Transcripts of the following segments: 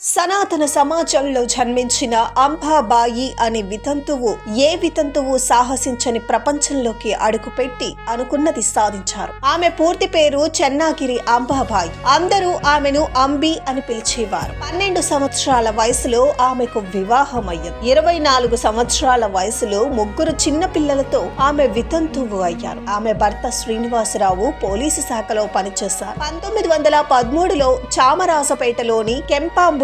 సనాతన సమాజంలో జన్మించిన అంబాబాయి అనే వితంతువు ఏ వితంతువు సాహసించని ప్రపంచంలోకి అడుగుపెట్టి అనుకున్నది సాధించారు. ఆమె పూర్తి పేరు చెన్నాగిరి అంబాబాయి. అందరూ ఆమెను అంబి అని పిలిచేవారు. పన్నెండు సంవత్సరాల వయసులో ఆమెకు వివాహం అయ్యింది ఇరవై నాలుగు సంవత్సరాల వయసులో ముగ్గురు చిన్న పిల్లలతో ఆమె వితంతువు అయ్యారు. ఆమె భర్త శ్రీనివాసరావు పోలీసు శాఖలో పనిచేశారు. పంతొమ్మిది వందల పదమూడులో చామరాజపేటలోని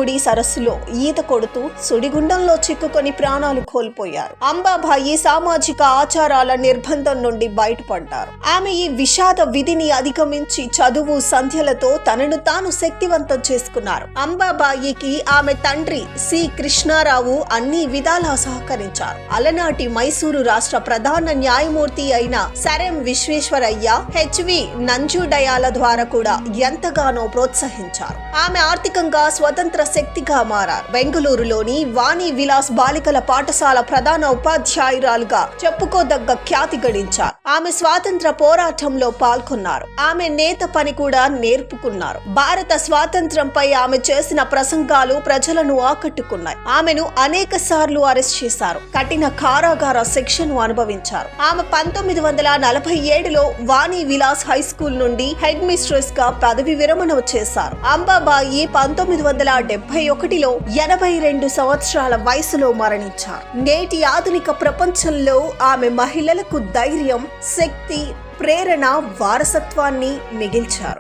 సుడి సరస్సులో ఈత కొడుతూ సుడిగుండంలో చిక్కుకొని ప్రాణాలు కోల్పోయారు. అంబాబాయి సామాజిక ఆచారాల నిర్బంధం నుండి బయటపడ్డారు. ఆమె ఈ విషాద విధిని అధిగమించి చదువు సంధ్యలతో తనను తాను శక్తివంతం చేసుకున్నారు. అంబాబాయికి ఆమె తండ్రి సి. కృష్ణారావు అన్ని విధాలా సహకరించారు. అలనాటి మైసూరు రాష్ట్ర ప్రధాన న్యాయమూర్తి అయిన సరెం విశ్వేశ్వరయ్య హెచ్వి నంజుడయాల ద్వారా కూడా ఎంతగానో ప్రోత్సహించారు. ఆమె ఆర్థికంగా స్వతంత్ర శక్తిగా మారారు. బెంగళూరులోని వాణి విలాస్ బాలికల పాఠశాల ప్రధాన ఉపాధ్యాయురాలుగా చెప్పుకోదగ్గ ఖ్యాతి గడించారు. ఆమె స్వాతంత్ర పోరాటంలో పాల్గొన్నారు. ఆమె నేత పని కూడా నేర్పుకున్నారు. భారత స్వాతంత్రంపై ఆమె చేసిన ప్రసంగాలు ప్రజలను ఆకట్టుకున్నాయి. ఆమెను అనేక సార్లు అరెస్ట్ చేశారు. కఠిన కారాగార శిక్షను అనుభవించారు. ఆమె పంతొమ్మిది వందల నలభై ఏడులో వాణి విలాస్ హై స్కూల్ నుండి హెడ్ మిస్ట్రెస్గా పదవి విరమణ చేశారు. అంబాబాయి పంతొమ్మిది వందల డెబ్బై ఒకటిలో ఎనభై రెండు సంవత్సరాల వయసులో మరణించారు. నేటి ఆధునిక ప్రపంచంలో ఆమె మహిళలకు ధైర్యం శక్తి ప్రేరణ వారసత్వాన్ని మిగిల్చారు.